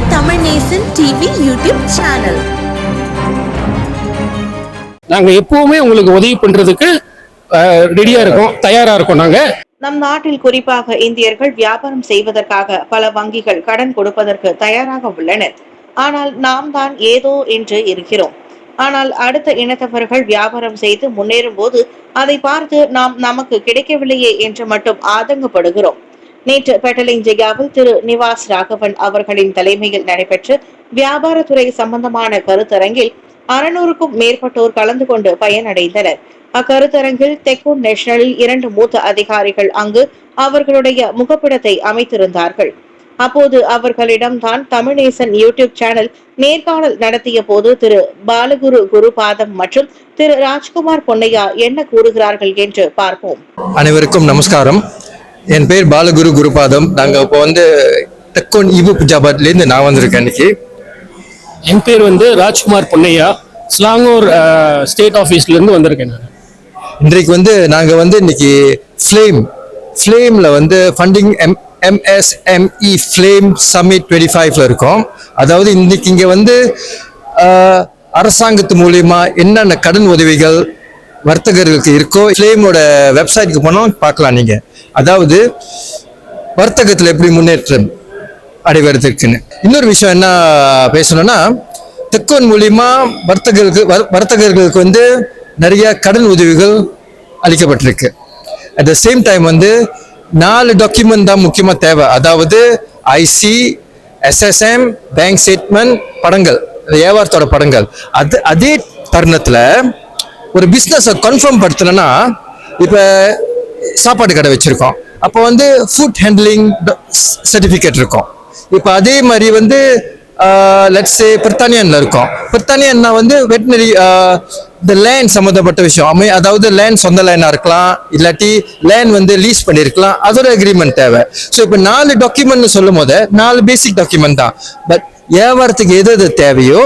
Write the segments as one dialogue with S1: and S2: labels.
S1: உங்கள் Tamil Nesan TV YouTube channel.
S2: நாங்க எப்பவுமே உங்களுக்கு உதவி பண்றதுக்கு ரெடியா இருக்கோம் தயாரா இருக்கோம் நாங்க.
S3: நம் நாட்டில் குறிப்பாக இந்தியர்கள் வியாபாரம் செய்வதற்காக பல வங்கிகள் கடன் கொடுப்பதற்கு தயாராக உள்ளனர். ஆனால் நாம் தான் ஏதோ என்று இருக்கிறோம். ஆனால் அடுத்த இனத்தவர்கள் வியாபாரம் செய்து முன்னேறும் போது அதை பார்த்து நாம் நமக்கு கிடைக்கவில்லையே என்று மட்டும் ஆதங்கப்படுகிறோம். நேற்று பெட்டலிங் ஜெயாவில் திரு நிவாஸ் ராகவன் அவர்களின் தலைமையில் நடைபெற்ற வியாபாரத்துறை சம்பந்தமான கருத்தரங்கில் அறுநூறுக்கும் மேற்பட்டோர் கலந்து கொண்டு பயனடைந்தனர். அக்கருத்தரங்கில் தெக்கூன் நேஷனலில் இரண்டு மூத்த அதிகாரிகள் அங்கு அவர்களுடைய முகப்பிடத்தை அமைத்திருந்தார்கள். அப்போது அவர்களிடம் தான் தமிழ்நேசன் யூடியூப் சேனல் நேர்காணல் நடத்திய போது திரு பாலகுரு குருபாதம் மற்றும் திரு ராஜ்குமார் பொன்னையா என்ன கூறுகிறார்கள் என்று பார்ப்போம்.
S4: அனைவருக்கும் நமஸ்காரம். என் பேர் பாலகுரு குருபாதம். நாங்க இப்போ வந்து தெக்கோன் இபு புஜாபாத்லேருந்து நான் வந்திருக்கேன் இன்னைக்கு.
S2: என் பேர் வந்து ராஜ்குமார் பொன்னையா. ஸ்லாங்கூர் ஸ்டேட் ஆஃபீஸ்ல இருந்து வந்திருக்கேன் நான்.
S4: இன்றைக்கு வந்து நாங்க வந்து இன்னைக்கு ஃப்ளேம் ஃப்ளேம்ல வந்து funding M MSME flame summit twenty ஃபைவ்ல இருக்கோம். அதாவது இன்னைக்கு இங்க வந்து அரசாங்கத்து மூலியமா என்னென்ன கடன் உதவிகள் வர்த்தகர்களுக்கு இருக்கோ ஃப்ளேமோட வெப்சைட்டுக்கு போனால் பார்க்கலாம் நீங்கள் அதாவது வர்த்தகத்தில் எப்படி முன்னேற்றம் அடைவதற்குன்னு. இன்னொரு விஷயம் என்ன பேசணும்னா தெக்கோன் மூலியமா வர்த்தகர்களுக்கு வர்- வர்த்தகர்களுக்கு வந்து நிறைய கடன் உதவிகள் அளிக்கப்பட்டிருக்கு. அட் த சேம் டைம் வந்து நாலு டாக்குமெண்ட் தான் முக்கியமாக தேவை. அதாவது ஐசி எஸ்எஸ்எம் பேங்க் ஸ்டேட்மெண்ட் படங்கள். இந்த வியாபாரத்தோட படங்கள். அது அதே தருணத்தில் ஒரு பிஸ்னஸை கன்ஃபார்ம் படுத்தலைன்னா இப்போ சாப்பாடு கடை வச்சுருக்கோம். அப்போ வந்து ஃபுட் ஹேண்ட்லிங் சர்டிஃபிகேட் இருக்கும். இப்போ அதே மாதிரி வந்து லெட்ஸே பிரித்தானியனில் இருக்கும். பிரித்தானியன்னா வந்து வெட்டினரி இந்த லேண்ட் சம்மந்தப்பட்ட விஷயம். அமை அதாவது லேண்ட் சொந்த லேண்டாக இருக்கலாம் இல்லாட்டி லேண்ட் வந்து லீஸ் பண்ணியிருக்கலாம். அதோட அக்ரிமெண்ட் தேவை. ஸோ இப்போ நாலு டாக்குமெண்ட்னு சொல்லும் போது நாலு பேசிக் டாக்குமெண்ட் தான். பட் வியாபாரத்துக்கு எது எது தேவையோ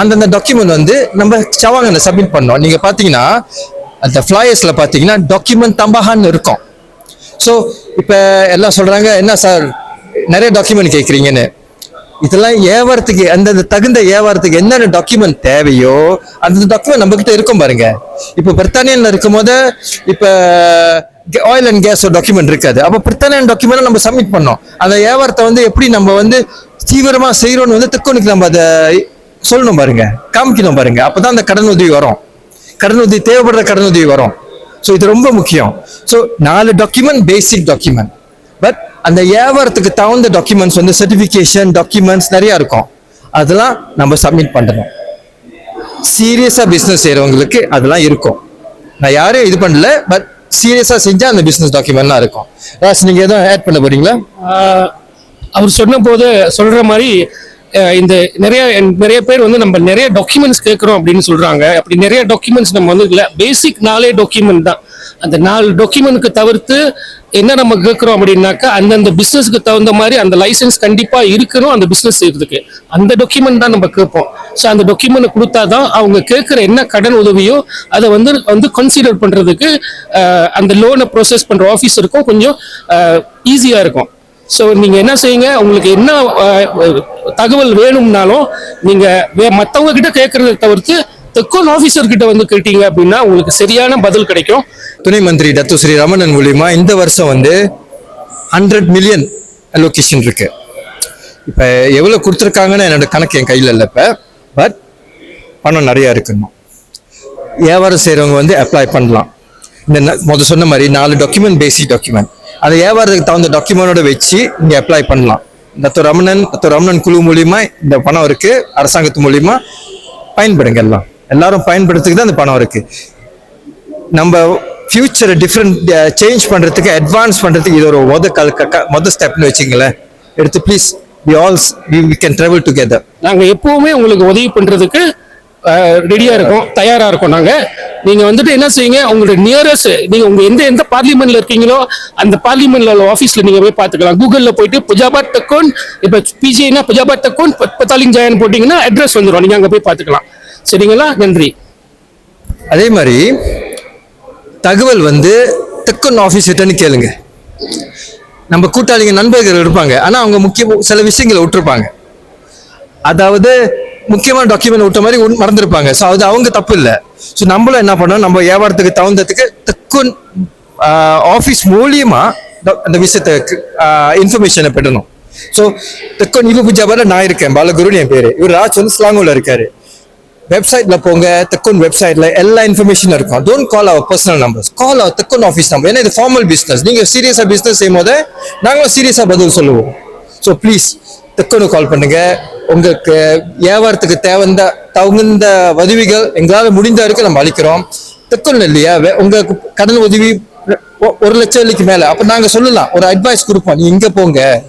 S4: அந்தந்த டாக்குமெண்ட் வந்து நம்ம சவாங்கன்னு சப்மிட் பண்ணோம். நீங்கள் பார்த்தீங்கன்னா அந்த ஃபிளையர்ஸ்ல பார்த்தீங்கன்னா டாக்குமெண்ட் தம்பஹான்னு இருக்கும். ஸோ இப்போ எல்லாம் சொல்கிறாங்க என்ன சார்? நிறைய டாக்குமெண்ட் கேட்குறீங்கன்னு இதெல்லாம் வியாபாரத்துக்கு அந்தந்த தகுந்த வியாபாரத்துக்கு என்னென்ன டாக்குமெண்ட் தேவையோ அந்த டாக்குமெண்ட் நம்மக்கிட்ட இருக்கும் பாருங்க. இப்போ பிரித்தானியில் இருக்கும் போது இப்போ ஆயில் அண்ட் கேஸ் டாக்குமெண்ட் இருக்காது. அப்போ பிரித்தானியன் டாக்குமெண்ட் நம்ம சப்மிட் பண்ணோம். அந்த வியாபாரத்தை வந்து எப்படி நம்ம வந்து தீவிரமாக செய்கிறோன்னு வந்து தெக்கோனுக்கு நம்ம அதை சொல்லணும் பாருங்க காமிக்கணும் பாருங்க. அப்பதான் அந்த கடன் உதவி வரும். கடன் உதவி தேவைப்படுற கடன் உதவி வரும். ஸோ இது ரொம்ப முக்கியம். ஸோ நாலு டாக்குமெண்ட் பேசிக் டாக்குமெண்ட் பட் அந்த வியாபாரத்துக்கு தகுந்த டாக்குமெண்ட்ஸ் வந்து சர்டிஃபிகேஷன் டாக்குமெண்ட்ஸ் நிறைய இருக்கும். அதெல்லாம் நம்ம சப்மிட் பண்ணணும். சீரியஸா பிசினஸ் செய்யறவங்களுக்கு அதெல்லாம் இருக்கும். நான் யாரையும் இது பண்ணல பட் சீரியஸா செஞ்சா அந்த பிசினஸ் டாக்குமெண்ட்லாம் இருக்கும். ராஸ் நீங்க எதுவும் ஆட் பண்ண போறீங்களா?
S2: அவர் சொன்ன போது சொல்ற மாதிரி இந்த நிறைய நிறைய பேர் வந்து நம்ம நிறைய டாக்குமெண்ட்ஸ் கேட்குறோம் அப்படின்னு சொல்றாங்க. அப்படி நிறைய டாக்குமெண்ட்ஸ் நம்ம வந்து இல்லை பேசிக் நாலே டாக்குமெண்ட் தான். அந்த நாலு டாக்குமெண்ட்க்கு தவிர்த்து என்ன நம்ம கேட்குறோம் அப்படின்னாக்கா அந்தந்த பிஸ்னஸ்க்கு தகுந்த மாதிரி அந்த லைசன்ஸ் கண்டிப்பாக இருக்கணும் அந்த பிஸ்னஸ் செய்யறதுக்கு. அந்த டாக்குமெண்ட் தான் நம்ம கேட்போம். ஸோ அந்த டாக்குமெண்ட் கொடுத்தா தான் அவங்க கேட்குற என்ன கடன் உதவியோ அதை வந்து வந்து கன்சிடர் பண்ணுறதுக்கு அந்த லோனை ப்ரோசஸ் பண்ணுற ஆஃபீஸருக்கும் கொஞ்சம் ஈஸியாக இருக்கும். ஸோ நீங்கள் என்ன செய்யுங்க? உங்களுக்கு என்ன தகவல் வேணும்னாலும் நீங்கள் வே- கிட்ட கேட்கறத தவிர்த்து தெக்கோன் ஆஃபீஸர் கிட்ட வந்து கேட்டீங்க அப்படின்னா உங்களுக்கு சரியான பதில் கிடைக்கும்.
S4: துணை மந்திரி டத்து ஸ்ரீ ரமணன் மூலியமா இந்த வருஷம் வந்து ஹண்ட்ரட் மில்லியன் அலோகேஷன் இருக்கு. இப்போ எவ்வளோ கொடுத்துருக்காங்கன்னு என்னோட கணக்கு என் கையில் இல்லை இப்போ. பட் பணம் நிறையா இருக்கணும் வியாபாரம் செய்கிறவங்க வந்து அப்ளை பண்ணலாம். இந்த முதல் சொன்ன மாதிரி நாலு டாக்குமெண்ட் பேசிக் டாக்குமெண்ட் அந்த வியாபாரத்துக்கு தகுந்த டாக்குமெண்டோட வச்சு இங்கே அப்ளை பண்ணலாம். தத்து ரமணன் தத்து ரமணன் குழு மூலியமா இந்த பணம் இருக்கு. அரசாங்கத்து மூலியமா பயன்படுங்க எல்லாம். எல்லாரும் பயன்படுத்துக்கு தான் அந்த பணம் இருக்கு. நம்ம ஃபியூச்சரை டிஃப்ரெண்ட் சேஞ்ச் பண்றதுக்கு அட்வான்ஸ் பண்றதுக்கு இது ஒரு மொத கல் க- மொத ஸ்டெப்னு வச்சுங்களேன் எடுத்து please we also we can travel together
S2: நாங்கள் எப்பவுமே உங்களுக்கு உதவி பண்றதுக்கு ரெடியாக இருக்கும் தயாராக இருக்கோம் நாங்கள் நீங்கள் வந்துட்டு என்ன செய்யுங்க உங்களோட நியரஸ்ட் நீங்கள் உங்கள் எந்த எந்த பார்லிமெண்ட்டில் இருக்கீங்களோ அந்த பார்லிமெண்ட்ல உள்ள ஆஃபீஸில் நீங்கள் போய் பார்த்துக்கலாம். கூகுளில் போயிட்டு புஜாபாத் டக்கோன் இப்போ பிஜினா புஜாபாத் டக்கோன் பத்தாலிங் ஜாயன் போட்டிங்கன்னா அட்ரஸ் வந்துடும் நீங்கள் அங்கே போய் பார்த்துக்கலாம். சரிங்களா? நன்றி.
S4: அதே மாதிரி தகவல் வந்து டக்கோன் ஆஃபீஸ் கிட்டன்னு கேளுங்க. நம்ம கூட்டாளிங்க நண்பர்கள் இருப்பாங்க. ஆனால் அவங்க முக்கிய சில விஷயங்களை விட்டுருப்பாங்க. அதாவது முக்கியமான டாக்குமெண்ட் விட்ட மாதிரி ஒண்ணு மறந்துருப்பாங்க. ஸோ அது அவங்க தப்பு இல்லை ஸோ நம்மளும் என்ன பண்ணோம் நம்ம வியாபாரத்துக்கு தகுந்ததுக்கு தக்கு ஆஃபீஸ் மூலியமா அந்த விஷயத்தை இன்ஃபர்மேஷனை பெறணும். ஸோ தெக்கன் இவு பூஜாபால நான் இருக்கேன். பாலகுருன்னு என் பேரு. இவர் ராஜ் வந்து ஸ்லாங்கூர்ல இருக்காரு. வெப்சைட்ல போங்க தெக்கோன் வெப்சைட்ல எல்லா இன்ஃபர்மேஷன் இருக்கும். Don't call our personal numbers call our தெக்கோன் office number ஏன்னா இது ஃபார்மல் பிஸ்னஸ் நீங்க சீரியஸா பிஸ்னஸ் செய்யும் போது நாங்களும் சீரியஸா பதில் சொல்லுவோம். ஸோ ப்ளீஸ் தெக்குனு கால் பண்ணுங்க. உங்களுக்கு வியாபாரத்துக்கு தேவைந்த தகுந்த உதவிகள் எங்களால் முடிந்த வரைக்கும் நம்ம அளிக்கிறோம். தெக்கணும் இல்லையா? வே- உங்களுக்கு கடன் உதவி ஒ- ஒரு லட்சம் வெள்ளிக்கு மேல. அப்ப நாங்க சொல்லலாம் ஒரு அட்வைஸ் கொடுப்போம் நீ இங்க போங்க.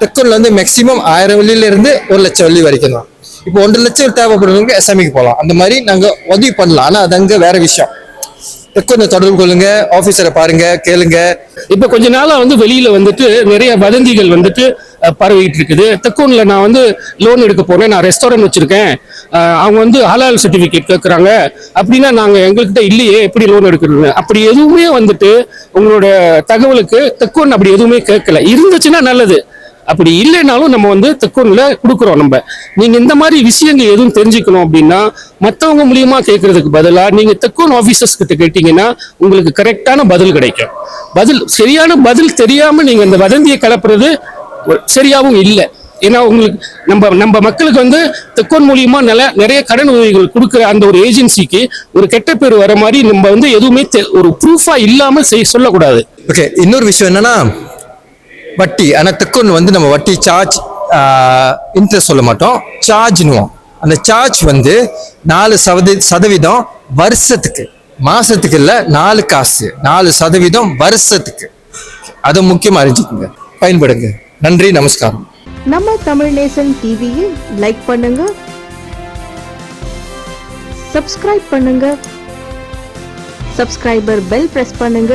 S4: தெக்குன்ல இருந்து மேக்சிமம் ஆயிரம் வெள்ளியில இருந்து ஒரு லட்சம் வெள்ளி வரைக்கும் தான். இப்போ ஒன்றரை லட்சம் தேவைப்படுறவங்க எஸ்எம்இக்கு போகலாம் அந்த மாதிரி நாங்க உதவி பண்ணலாம். ஆனா அது அங்க வேற விஷயம். தெக்குன்னு தொடர்பு கொள்ளுங்க? ஆபீசரை பாருங்க கேளுங்க.
S2: இப்ப கொஞ்ச நாளா வந்து வெளியில வந்துட்டு நிறைய வதந்திகள் வந்துட்டு பரவிட்டு இருக்குது. தெக்கோன்ல நான் வந்து லோன் எடுக்க போறேன். நான் ரெஸ்டாரண்ட் வச்சிருக்கேன். அவங்க வந்து ஹலால் சர்டிபிகேட் கேட்கறாங்க அப்படின்னா நாங்க எங்ககிட்ட இல்லையே எப்படி லோன் எடுக்கிறது அப்படி எதுவுமே வந்துட்டு உங்களோட தகவலுக்கு தெக்கோன் அப்படி எதுவுமே கேட்கல இருந்துச்சுன்னா நல்லது. அப்படி இல்லைனாலும் நம்ம வந்து தெக்கூன்ல கொடுக்குறோம் நம்ம. நீங்க இந்த மாதிரி விஷயங்கள் எதுவும் தெரிஞ்சுக்கணும் அப்படின்னா மற்றவங்க மூலியமா கேட்கறதுக்கு பதிலா நீங்க தெக்கோன் ஆபீசர்ஸ் கிட்ட கேட்டீங்கன்னா உங்களுக்கு கரெக்டான பதில் கிடைக்கும். பதில் சரியான பதில் தெரியாம நீங்க இந்த வதந்தியை கலப்புறது ஒரு- இல்லை. ஏன்னா உங்களுக்கு நம்ம நம்ம மக்களுக்கு வந்து தெக்கோன் மூலியமா நில நிறைய கடன் உதவிகள் கொடுக்குற அந்த ஒரு ஏஜென்சிக்கு ஒரு கெட்ட பேர் வர மாதிரி நம்ம வந்து எதுவுமே தெ- ஒரு ப்ரூஃபா இல்லாம செய் சொல்லக்கூடாது.
S4: ஓகே இன்னொரு விஷயம் என்னன்னா வட்டி ஆனால் தெக்குன்னு வந்து நம்ம வட்டி சார்ஜ் இன்ட்ரெஸ்ட் சொல்ல மாட்டோம். சார்ஜ்னுவோம் அந்த சார்ஜ் வந்து நாலு சதவீ சதவீதம் வருஷத்துக்கு. மாசத்துக்கு இல்லை நாலு காசு. நாலு சதவீதம் வருஷத்துக்கு. அதை முக்கியமா அறிஞ்சுக்குங்க. பயன்படுங்க. நன்றி நமஸ்காரம்.
S5: நம்ம தமிழ் நேசன் டிவியில் லைக் பண்ணுங்க. சப்ஸ்கிரைப் பண்ணுங்க. சப்ஸ்கிரைபர் பெல் பிரஸ் பண்ணுங்க.